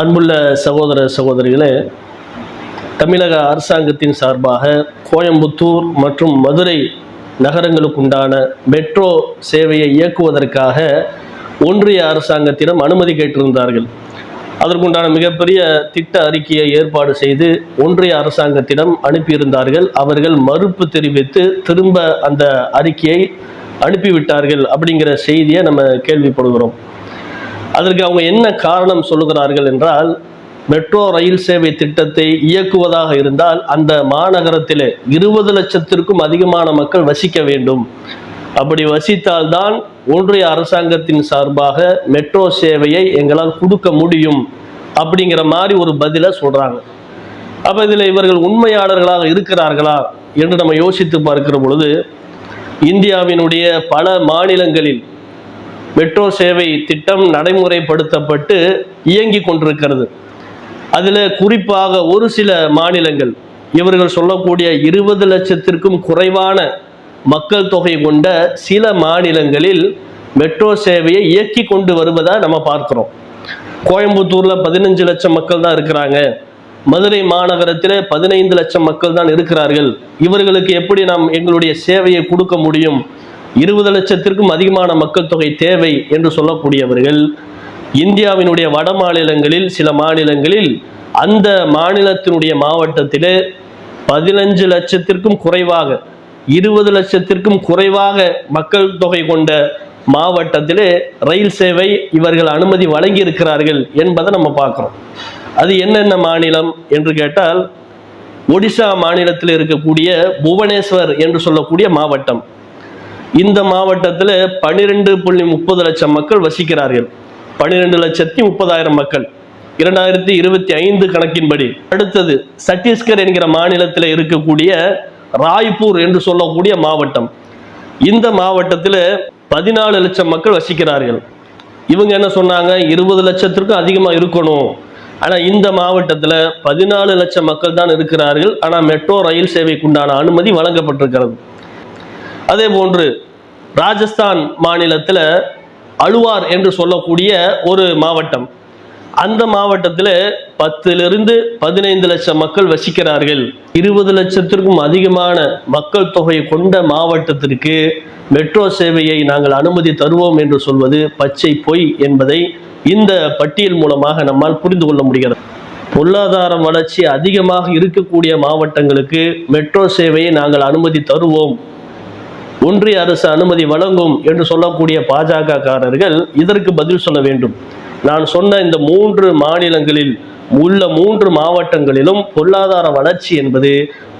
அன்புள்ள சகோதர சகோதரிகளே தமிழக அரசாங்கத்தின் சார்பாக கோயம்புத்தூர் மற்றும் மதுரை நகரங்களுக்குண்டான மெட்ரோ சேவையை இயக்குவதற்காக ஒன்றிய அரசாங்கத்திடம் அனுமதி கேட்டிருந்தார்கள். அதற்குண்டான மிகப்பெரிய திட்ட அறிக்கையை ஏற்பாடு செய்து ஒன்றிய அரசாங்கத்திடம் அனுப்பியிருந்தார்கள். அவர்கள் மறுப்பு தெரிவித்து திரும்ப அந்த அறிக்கையை அனுப்பிவிட்டார்கள் அப்படிங்கிற செய்தியை நம்ம கேள்விப்படுகிறோம். அதற்கு அவங்க என்ன காரணம் சொல்லுகிறார்கள் என்றால் மெட்ரோ ரயில் சேவை திட்டத்தை இயக்குவதாக இருந்தால் அந்த மாநகரத்திலே இருபது லட்சத்திற்கும் அதிகமான மக்கள் வசிக்க வேண்டும். அப்படி வசித்தால்தான் ஒன்றிய அரசாங்கத்தின் சார்பாக மெட்ரோ சேவையை எங்களால் கொடுக்க முடியும் அப்படிங்கிற மாதிரி ஒரு பதிலை சொல்கிறாங்க அப்போ இதில் இவர்கள் உண்மையாளர்களாக இருக்கிறார்களா என்று நம்ம யோசித்து பார்க்கிற பொழுது இந்தியாவினுடைய பல மாநிலங்களில் மெட்ரோ சேவை திட்டம் நடைமுறைப்படுத்தப்பட்டு இயங்கி கொண்டிருக்கிறது. அதில் குறிப்பாக ஒரு சில மாநிலங்கள் இவர்கள் சொல்லக்கூடிய இருபது லட்சத்திற்கும் குறைவான மக்கள் தொகை கொண்ட சில மாநிலங்களில் மெட்ரோ சேவையை இயக்கி கொண்டு வருவதா நம்ம பார்க்குறோம். கோயம்புத்தூரில் பதினஞ்சு லட்சம் மக்கள் தான் இருக்கிறாங்க. மதுரை மாநகரத்தில் பதினைந்து லட்சம் மக்கள் தான் இருக்கிறார்கள். இவர்களுக்கு எப்படி நாம் எங்களுடைய சேவையை கொடுக்க முடியும்? இருபது லட்சத்திற்கும் அதிகமான மக்கள் தொகை தேவை என்று சொல்லக்கூடியவர்கள் இந்தியாவினுடைய வட மாநிலங்களில் சில மாநிலங்களில் அந்த மாநிலத்தினுடைய மாவட்டத்திலே பதினஞ்சு லட்சத்திற்கும் குறைவாக இருபது லட்சத்திற்கும் குறைவாக மக்கள் தொகை கொண்ட மாவட்டத்திலே ரயில் சேவை இவர்கள் அனுமதி வழங்கி இருக்கிறார்கள் என்பதை நம்ம பார்க்குறோம். அது என்னென்ன மாநிலம் என்று கேட்டால் ஒடிசா மாநிலத்தில் இருக்கக்கூடிய புவனேஸ்வர் என்று சொல்லக்கூடிய மாவட்டம். இந்த மாவட்டத்தில் பன்னிரெண்டு புள்ளி முப்பது லட்சம் மக்கள் வசிக்கிறார்கள். பன்னிரெண்டு லட்சத்தி முப்பதாயிரம் மக்கள். இரண்டாயிரத்தி இருபத்தி ஐந்து கணக்கின்படி. அடுத்தது சத்தீஸ்கர் என்கிற மாநிலத்தில் இருக்கக்கூடிய ராய்ப்பூர் என்று சொல்லக்கூடிய மாவட்டம். இந்த மாவட்டத்தில் பதினாலு லட்சம் மக்கள் வசிக்கிறார்கள். இவங்க என்ன சொன்னாங்க? இருபது லட்சத்திற்கும் அதிகமாக இருக்கணும். ஆனால் இந்த மாவட்டத்தில் பதினாலு லட்சம் மக்கள் தான் இருக்கிறார்கள். ஆனால் மெட்ரோ ரயில் சேவைக்குண்டான அனுமதி வழங்கப்பட்டிருக்கிறது. அதே போன்று ராஜஸ்தான் மாநிலத்தில் அழுவார் என்று சொல்லக்கூடிய ஒரு மாவட்டம். அந்த மாவட்டத்தில் பத்திலிருந்து பதினைந்து லட்சம் மக்கள் வசிக்கிறார்கள். இருபது லட்சத்திற்கும் அதிகமான மக்கள் தொகை கொண்ட மாவட்டத்திற்கு மெட்ரோ சேவையை நாங்கள் அனுமதி தருவோம் என்று சொல்வது பச்சை பொய் என்பதை இந்த பட்டியல் மூலமாக நம்மால் புரிந்து கொள்ள முடிகிறது. பொருளாதார வளர்ச்சி அதிகமாக இருக்கக்கூடிய மாவட்டங்களுக்கு மெட்ரோ சேவையை நாங்கள் அனுமதி தருவோம். ஒன்றிய அரசு அனுமதி வழங்கும் என்று சொல்லக்கூடிய பாஜக காரர்கள் இதற்கு பதில் சொல்ல வேண்டும். நான் சொன்ன இந்த மூன்று மாநிலங்களில் உள்ள மூன்று மாவட்டங்களிலும் பொருளாதார வளர்ச்சி என்பது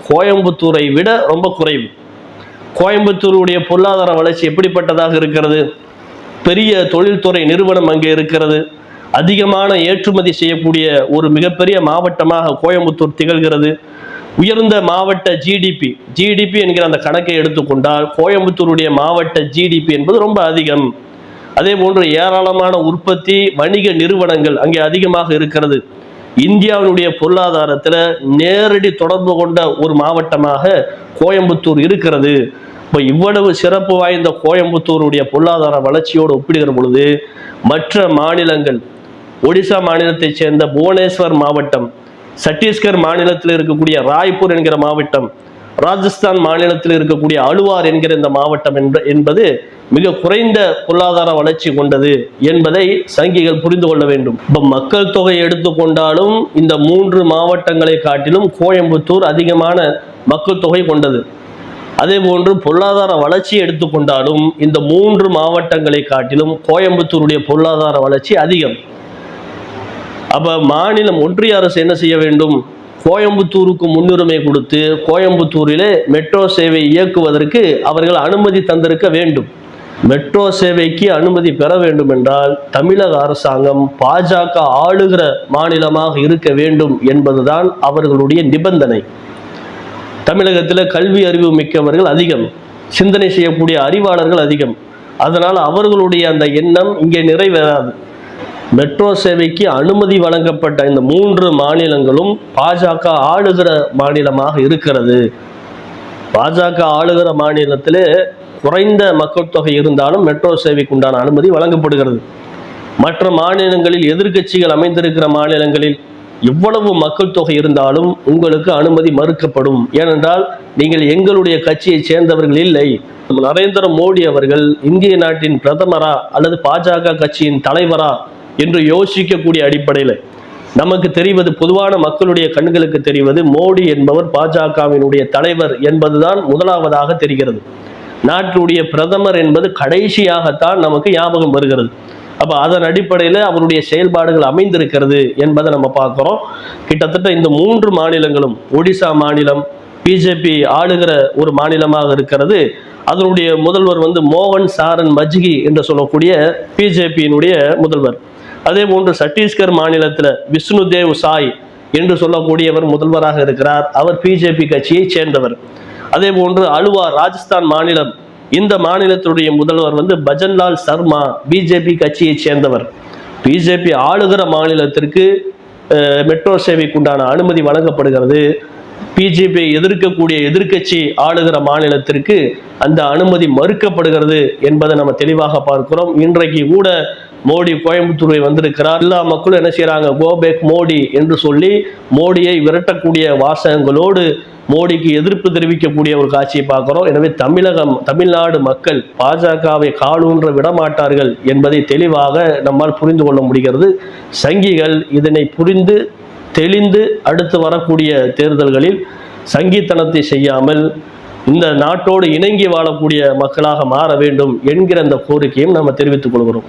கோயம்புத்தூரை விட ரொம்ப குறைவு. கோயம்புத்தூருடைய பொருளாதார வளர்ச்சி எப்படிப்பட்டதாக இருக்கிறது? பெரிய தொழில்துறை நிறுவனம் அங்கே இருக்கிறது. அதிகமான ஏற்றுமதி செய்யக்கூடிய ஒரு மிகப்பெரிய மாவட்டமாக கோயம்புத்தூர் திகழ்கிறது. உயர்ந்த மாவட்ட ஜிடிபி ஜிடிபி என்கிற அந்த கணக்கை எடுத்துக்கொண்டால் கோயம்புத்தூருடைய மாவட்ட ஜிடிபி என்பது ரொம்ப அதிகம். அதே போன்று ஏராளமான உற்பத்தி வணிக நிறுவனங்கள் அங்கே அதிகமாக இருக்கிறது. இந்தியாவினுடைய பொருளாதாரத்தில் நேரடி தொடர்பு கொண்ட ஒரு மாவட்டமாக கோயம்புத்தூர் இருக்கிறது. இப்போ இவ்வளவு சிறப்பு வாய்ந்த கோயம்புத்தூருடைய பொருளாதார வளர்ச்சியோடு ஒப்பிடுகிற பொழுது மற்ற மாநிலங்கள் ஒடிசா மாநிலத்தைச் சேர்ந்த புவனேஸ்வர் மாவட்டம் சத்தீஸ்கர் மாநிலத்தில் இருக்கக்கூடிய ராய்ப்பூர் என்கிற மாவட்டம் ராஜஸ்தான் மாநிலத்தில் இருக்கக்கூடிய அலுவார் என்கிற இந்த மாவட்டம் என்ப- என்பது மிக குறைந்த பொருளாதார வளர்ச்சி கொண்டது என்பதை சங்கிகள் புரிந்து கொள்ள வேண்டும். இப்போ மக்கள் தொகை எடுத்துக்கொண்டாலும் இந்த மூன்று மாவட்டங்களை காட்டிலும் கோயம்புத்தூர் அதிகமான மக்கள் தொகை கொண்டது. அதே போன்று பொருளாதார வளர்ச்சி எடுத்துக்கொண்டாலும் இந்த மூன்று மாவட்டங்களை காட்டிலும் கோயம்புத்தூருடைய பொருளாதார வளர்ச்சி அதிகம். அப்ப மாநிலம் ஒன்றிய அரசு என்ன செய்ய வேண்டும்? கோயம்புத்தூருக்கு முன்னுரிமை கொடுத்து கோயம்புத்தூரிலே மெட்ரோ சேவை இயக்குவதற்கு அவர்கள் அனுமதி தந்திருக்க வேண்டும். மெட்ரோ சேவைக்கு அனுமதி பெற வேண்டும் என்றால் தமிழக அரசாங்கம் பாஜக ஆளுகிற மாநிலமாக இருக்க வேண்டும் என்பதுதான் அவர்களுடைய நிபந்தனை. தமிழகத்தில் கல்வி அறிவு மிக்கவர்கள் அதிகம் சிந்தனை செய்யக்கூடிய அறிவாளர்கள் அதிகம். அதனால் அவர்களுடைய அந்த எண்ணம் இங்கே நிறைவேறாது. மெட்ரோ சேவைக்கு அனுமதி வழங்கப்பட்ட இந்த மூன்று மாநிலங்களும் பாஜக ஆளுகிற மாநிலமாக இருக்கிறது. பாஜக ஆளுகிற மாநிலத்திலே குறைந்த மக்கள் தொகை இருந்தாலும் மெட்ரோ சேவைக்கு உண்டான அனுமதி வழங்கப்படுகிறது. மற்ற மாநிலங்களில் எதிர்க்கட்சிகள் அமைந்திருக்கிற மாநிலங்களில் எவ்வளவு மக்கள் தொகை இருந்தாலும் உங்களுக்கு அனுமதி மறுக்கப்படும். ஏனென்றால் நீங்கள் எங்களுடைய கட்சியை சேர்ந்தவர்கள் இல்லை. நரேந்திர மோடி அவர்கள் இந்திய நாட்டின் பிரதமரா அல்லது பாஜக கட்சியின் தலைவரா என்று யோசிக்கக்கூடிய அடிப்படையில் நமக்கு தெரிவது பொதுவான மக்களுடைய கண்களுக்கு தெரிவது மோடி என்பவர் பாஜகவினுடைய தலைவர் என்பதுதான் முதலாவதாக தெரிகிறது. நாட்டுடைய பிரதமர் என்பது கடைசியாகத்தான் நமக்கு ஞாபகம் வருகிறது. அப்ப அதன் அடிப்படையில் அவருடைய செயல்பாடுகள் அமைந்திருக்கிறது என்பதை நம்ம பார்க்குறோம். கிட்டத்தட்ட இந்த மூன்று மாநிலங்களும் ஒடிசா மாநிலம் பிஜேபி ஆளுகிற ஒரு மாநிலமாக இருக்கிறது. அதனுடைய முதல்வர் வந்து மோகன் சாரன் மஜ்கி என்று சொல்லக்கூடிய பிஜேபியினுடைய முதல்வர். அதே போன்று சத்தீஸ்கர் மாநிலத்தில் விஷ்ணு தேவ் சாய் என்று சொல்லக்கூடியவர் முதல்வராக இருக்கிறார். அவர் பிஜேபி கட்சியை சேர்ந்தவர். அதே போன்று அலுவா ராஜஸ்தான் மாநிலம் இந்த மாநிலத்துடைய முதல்வர் வந்து பஜன்லால் சர்மா பிஜேபி கட்சியை சேர்ந்தவர். பிஜேபி ஆளுகிற மாநிலத்திற்கு மெட்ரோ சேவைக்குண்டான அனுமதி வழங்கப்படுகிறது. பிஜேபியை எதிர்க்கக்கூடிய எதிர்க்கட்சி ஆளுகிற மாநிலத்திற்கு அந்த அனுமதி மறுக்கப்படுகிறது என்பதை நம்ம தெளிவாக பார்க்கிறோம். இன்றைக்கு கூட மோடி கோயம்புத்தூரை வந்திருக்கிறார். எல்லா மக்களும் என்ன செய்யறாங்க கோபேக் மோடி என்று சொல்லி மோடியை விரட்டக்கூடிய வாசகங்களோடு மோடிக்கு எதிர்ப்பு தெரிவிக்கக்கூடிய ஒரு காட்சியை பார்க்கிறோம். எனவே தமிழகம் தமிழ்நாடு மக்கள் பாஜகவை காலூன்ற விடமாட்டார்கள் என்பதை தெளிவாக நம்மால் புரிந்து கொள்ள முடிகிறது. சங்கிகள் இதனை புரிந்து தெளிந்து அடுத்து வரக்கூடிய தேர்தல்களில் சங்கித்தனத்தை செய்யாமல் இந்த நாட்டோடு இணங்கி வாழக்கூடிய மக்களாக மாற வேண்டும் என்கிற அந்த கோரிக்கையும் நம்ம தெரிவித்துக் கொள்கிறோம்.